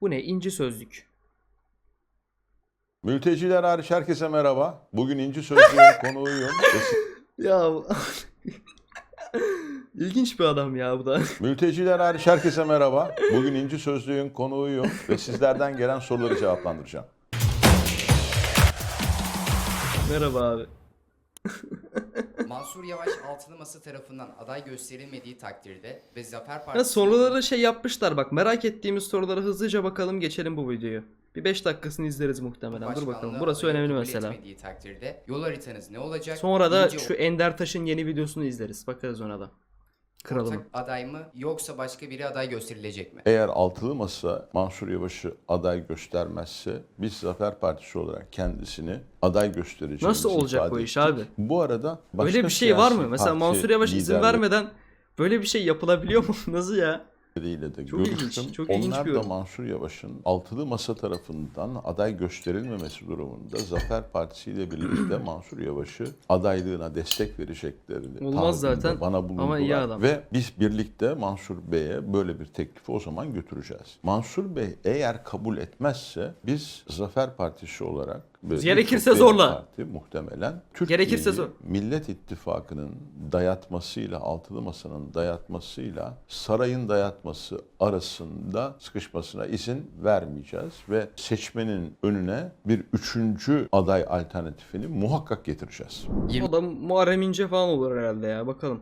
Bu ne? İnci sözlük. Mülteciler hariç herkese merhaba. Bugün İnci Sözlüğün konuğuyum. Ya İlginç bir adam ya bu da. Mülteciler hariç herkese merhaba. Bugün İnci Sözlüğün konuğuyum ve sizlerden gelen soruları cevaplandıracağım. Merhaba abi. Mansur Yavaş altılı masa tarafından aday gösterilmediği takdirde ve Zafer Ya Partisi soruları şey yapmışlar bak merak ettiğimiz soruları hızlıca bakalım geçelim bu videoyu. Bir 5 dakikasını izleriz muhtemelen. Dur bakalım. Burası önemli mesela. takdirde yol haritanız ne olacak? Sonra da İnce şu Ender Taş'ın yeni videosunu izleriz. Bakarız ona da. Kralım. ortak aday mı yoksa başka biri aday gösterilecek mi? Eğer altılı masa Mansur Yavaş'ı aday göstermezse biz Zafer Partisi olarak kendisini aday göstereceğimizi Nasıl olacak bu iş ettik. abi? Bu arada başka Öyle bir şey var mı? Mesela Mansur Yavaş izin liderleri- vermeden böyle bir şey yapılabiliyor mu? Nasıl ya? Liderleriyle de Çok görüştüm. ilginç, çok ilginç Onlar da. Mansur Yavaş'ın altılı masa tarafından aday gösterilmemesi durumunda Zafer Partisi ile birlikte Mansur Yavaş'ı adaylığına destek vereceklerini Olmaz zaten bana ama bulundular. iyi adam. Ve biz birlikte Mansur Bey'e böyle bir teklifi o zaman götüreceğiz. Mansur Bey eğer kabul etmezse biz Zafer Partisi olarak Gerekirse zorla. Parti muhtemelen Türkiye'yi Gerekirse zor. Millet İttifakı'nın dayatmasıyla, altılı masanın dayatmasıyla sarayın dayatması arasında sıkışmasına izin vermeyeceğiz ve seçmenin önüne bir üçüncü aday alternatifini muhakkak getireceğiz. O da Muharrem İnce falan olur herhalde ya bakalım.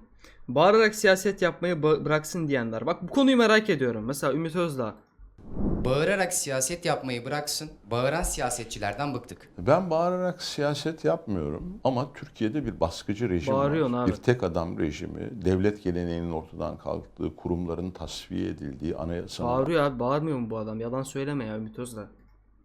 Bağırarak siyaset yapmayı bıraksın diyenler. Bak bu konuyu merak ediyorum. Mesela Ümit Özdağ. Bağırarak siyaset yapmayı bıraksın. Bağıran siyasetçilerden bıktık. Ben bağırarak siyaset yapmıyorum ama Türkiye'de bir baskıcı rejim Bağırıyorsun var. abi. Bir tek adam rejimi, devlet geleneğinin ortadan kalktığı, kurumların tasfiye edildiği, anayasanın Bağırıyor abi. Bağırmıyor mu bu adam? Yalan söyleme ya Ümit Özdağ.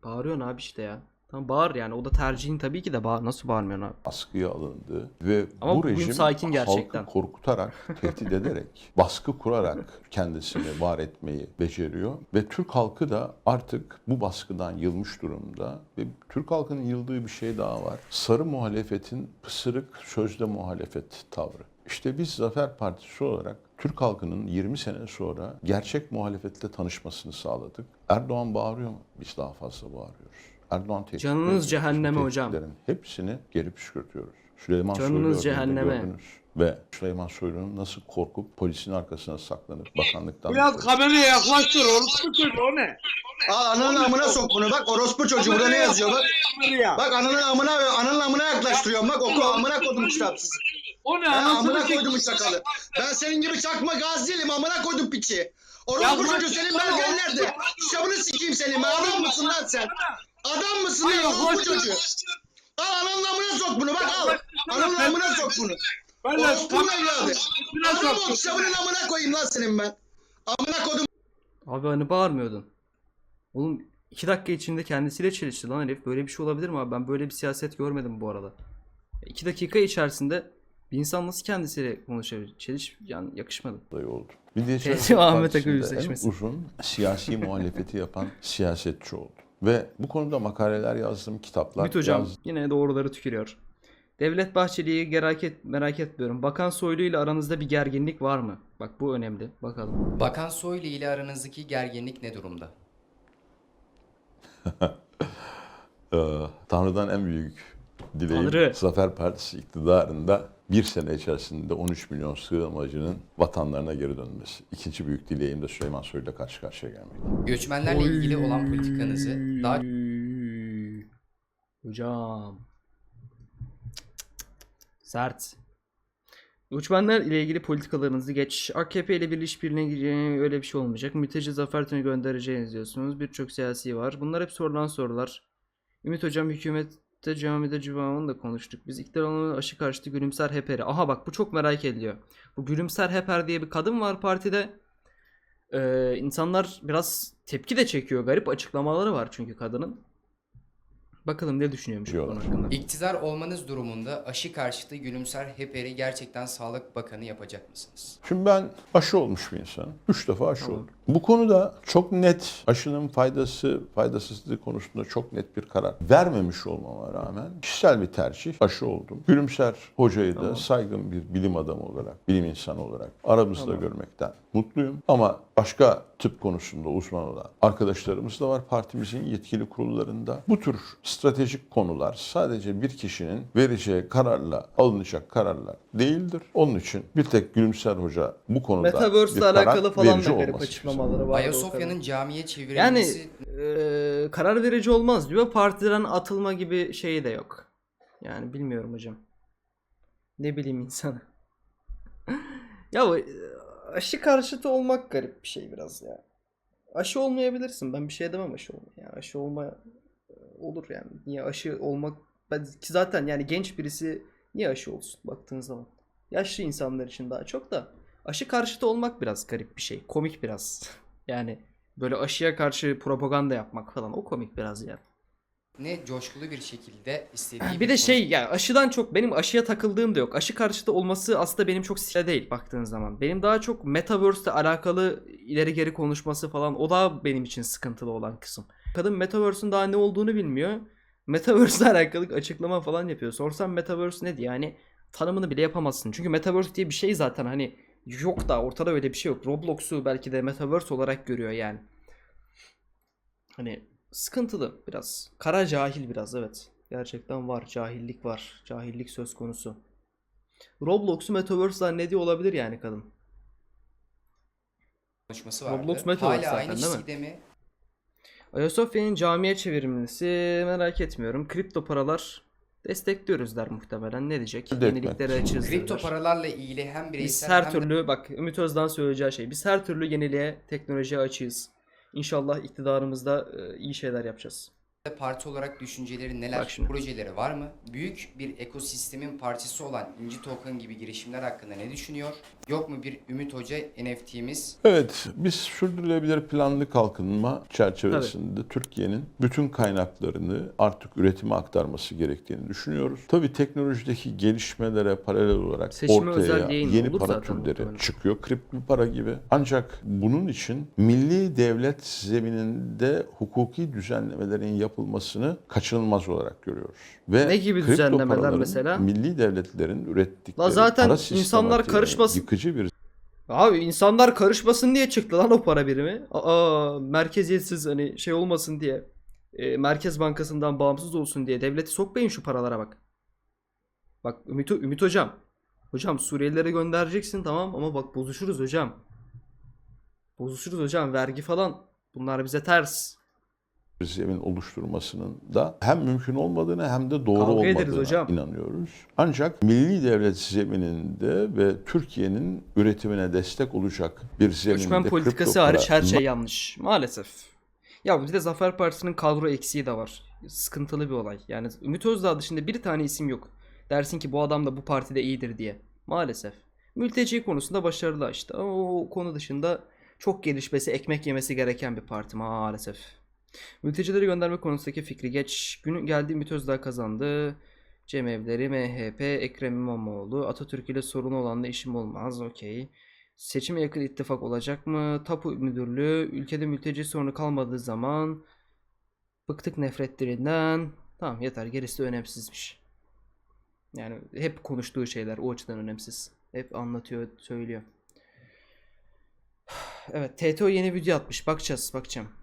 Bağırıyorsun abi işte ya. Tamam bağır yani. O da tercihin tabii ki de bağır. Nasıl bağırmıyorsun abi? askıya alındı ve Ama bu rejim sakin gerçekten. halkı korkutarak, tehdit ederek, baskı kurarak kendisini var etmeyi beceriyor ve Türk halkı da artık bu baskıdan yılmış durumda ve Türk halkının yıldığı bir şey daha var. Sarı muhalefetin pısırık sözde muhalefet tavrı. İşte biz Zafer Partisi olarak Türk halkının 20 sene sonra gerçek muhalefetle tanışmasını sağladık. Erdoğan bağırıyor mu? Biz daha fazla bağırıyoruz. Erdoğan tehdit Canınız cehenneme hocam. Hepsini geri püskürtüyoruz. Süleyman Canınız cehenneme. gördünüz. Ve Süleyman Soylu'nun nasıl korkup polisin arkasına saklanıp bakanlıktan... Biraz kameraya yaklaştır orospu çocuğu o ne? Al ananın amına sok bunu bak orospu çocuğu burada ne yazıyor bak. Kameraya. Bak ananın amına ananın amına yaklaştırıyorum bak oku amına koydum kitapsız. O ne Ben amına koydum çakalı. Ben senin gibi çakma gaz değilim amına koydum piçi. Orospu çocuğu senin belgen nerede? Şabını sikeyim senin ben adam mısın lan sen? Adam mısın Hayır, lan orospu çocuğu? Al ananın amına sok bunu bak al. Ananın amına sok bunu. Ben de Orospu'nun evladı. Soktum. bok şabının amına koyayım lan senin ben. Amına koydum Abi hani bağırmıyordun. Oğlum iki dakika içinde kendisiyle çelişti lan herif. Böyle bir şey olabilir mi abi? Ben böyle bir siyaset görmedim bu arada. İki dakika içerisinde bir insan nasıl kendisiyle konuşabilir? Çeliş yani yakışmadı. adayı oldu. Bir de Ahmet yüzleşmesi. En uzun siyasi muhalefeti yapan siyasetçi oldu. Ve bu konuda makaleler yazdım, kitaplar Ümit hocam yazdım. yine doğruları tükürüyor. Devlet Bahçeli'yi merak, et, merak etmiyorum. Bakan Soylu ile aranızda bir gerginlik var mı? Bak bu önemli. Bakalım. Bakan Soylu ile aranızdaki gerginlik ne durumda? Ee, Tanrı'dan en büyük dileğim Tanrı. Zafer Partisi iktidarında bir sene içerisinde 13 milyon sığınmacının vatanlarına geri dönmesi. İkinci büyük dileğim de Süleyman Soylu'yla karşı karşıya gelmek. Göçmenlerle ilgili olan politikanızı daha Oy. Hocam. Sert. Uçmanlar ile ilgili politikalarınızı geç. AKP ile bir işbirliğine gireceğine öyle bir şey olmayacak. Mülteci zafer tünü göndereceğiniz diyorsunuz. Birçok siyasi var. Bunlar hep sorulan sorular. Ümit hocam hükümette camide cüvamını da konuştuk. Biz iktidar olanı aşı karşıtı gülümser heperi. Aha bak bu çok merak ediliyor. Bu gülümser heper diye bir kadın var partide. Ee, insanlar biraz tepki de çekiyor. Garip açıklamaları var çünkü kadının. Bakalım ne düşünüyormuş bu konu Diyorlar. hakkında. iktidar olmanız durumunda aşı karşıtı gülümser heperi gerçekten Sağlık Bakanı yapacak mısınız? Şimdi ben aşı olmuş bir insanım. Üç defa aşı Tamam. oldum. Bu konuda çok net aşının faydası, faydasızlığı konusunda çok net bir karar vermemiş olmama rağmen kişisel bir tercih aşı oldum. Gülümser hocayı da saygın bir bilim adamı olarak, bilim insanı olarak aramızda görmekten mutluyum. Ama başka tıp konusunda uzman olan arkadaşlarımız da var partimizin yetkili kurullarında. Bu tür stratejik konular sadece bir kişinin vereceği kararla alınacak kararlar değildir. Onun için bir tek Gülümser Hoca bu konuda Metaverse bir ile karar alakalı falan verici da garip olması açıklamaları var. Ayasofya'nın camiye yani çevrilmesi e, karar verici olmaz diyor. Partiden atılma gibi şeyi de yok. Yani bilmiyorum hocam. Ne bileyim insanı. ya bu, e, aşı karşıtı olmak garip bir şey biraz ya. Aşı olmayabilirsin. Ben bir şey demem aşı olma. Yani aşı olma e, olur yani. Niye aşı olmak ben ki zaten yani genç birisi niye aşı olsun baktığın zaman. Yaşlı insanlar için daha çok da aşı karşıtı olmak biraz garip bir şey. Komik biraz. yani böyle aşıya karşı propaganda yapmak falan o komik biraz ya. Ne coşkulu bir şekilde istediği Bir de şey ya aşıdan çok benim aşıya takıldığım da yok. Aşı karşıtı olması aslında benim çok sile değil baktığın zaman. Benim daha çok metaverse ile alakalı ileri geri konuşması falan o da benim için sıkıntılı olan kısım. Kadın metaverse'ün daha ne olduğunu bilmiyor. Metaverse ile alakalı açıklama falan yapıyor. Sorsam metaverse ne diye yani tanımını bile yapamazsın. Çünkü metaverse diye bir şey zaten hani yok da ortada öyle bir şey yok. Roblox'u belki de metaverse olarak görüyor yani. Hani sıkıntılı biraz. Kara cahil biraz evet. Gerçekten var. Cahillik var. Cahillik söz konusu. Roblox'u Metaverse zannediyor olabilir yani kadın. konuşması vardı. Roblox Metaverse Hala zaten, aynı değil mi? Ayasofya'nın camiye çevrilmesi merak etmiyorum. Kripto paralar destekliyoruz der muhtemelen. Ne diyecek? Elde etmek. Yenilikleri açığız Kripto derler. paralarla ilgili hem Biz bireysel her hem de türlü bak Ümit Özdağ'ın söyleyeceği şey. Biz her türlü yeniliğe, teknolojiye açığız. İnşallah iktidarımızda iyi şeyler yapacağız. Parti olarak düşünceleri neler, Bak şimdi. projeleri var mı? Büyük bir ekosistemin parçası olan İnci Token gibi girişimler hakkında ne düşünüyor? Yok mu bir Ümit Hoca NFT'miz? Evet, biz sürdürülebilir planlı kalkınma çerçevesinde Türkiye'nin bütün kaynaklarını artık üretime aktarması gerektiğini düşünüyoruz. Tabii teknolojideki gelişmelere paralel olarak Seçime ortaya yeni para zaten türleri muhtemelen. çıkıyor, kripto para gibi. Ancak bunun için milli devlet zemininde hukuki düzenlemelerin yapılmasını kaçınılmaz olarak görüyoruz. Ve Ne gibi düzenlemeler mesela? Milli devletlerin ürettikleri La zaten para insanlar karışmasın. Yıkıcı bir Abi insanlar karışmasın diye çıktı lan o para birimi. Aa merkeziyetsiz hani şey olmasın diye. E, Merkez Bankası'ndan bağımsız olsun diye devleti sokmayın şu paralara bak. Bak Ümit, Ümit hocam. Hocam Suriyelilere göndereceksin tamam ama bak bozuşuruz hocam. Bozuşuruz hocam vergi falan. Bunlar bize ters. Zemin oluşturmasının da hem mümkün olmadığını hem de doğru Kavga olmadığına hocam. inanıyoruz. Ancak milli devlet zemininde ve Türkiye'nin üretimine destek olacak bir zeminde Göçmen politikası hariç her şey yanlış. Maalesef. Ya bir de Zafer Partisi'nin kadro eksiği de var. Sıkıntılı bir olay. Yani Ümit Özdağ dışında bir tane isim yok. Dersin ki bu adam da bu partide iyidir diye. Maalesef. Mülteci konusunda başarılı işte. Ama o konu dışında çok gelişmesi, ekmek yemesi gereken bir parti maalesef. Mültecileri gönderme konusundaki fikri geç. Günün geldiği Ümit Özdağ kazandı. Cemevleri, MHP, Ekrem İmamoğlu, Atatürk ile sorunu olan da işim olmaz. Okey. Seçime yakın ittifak olacak mı? Tapu müdürlüğü, ülkede mülteci sorunu kalmadığı zaman bıktık nefretlerinden. Tamam yeter gerisi önemsizmiş. Yani hep konuştuğu şeyler o açıdan önemsiz. Hep anlatıyor, söylüyor. Evet, TTO yeni video atmış. Bakacağız, bakacağım.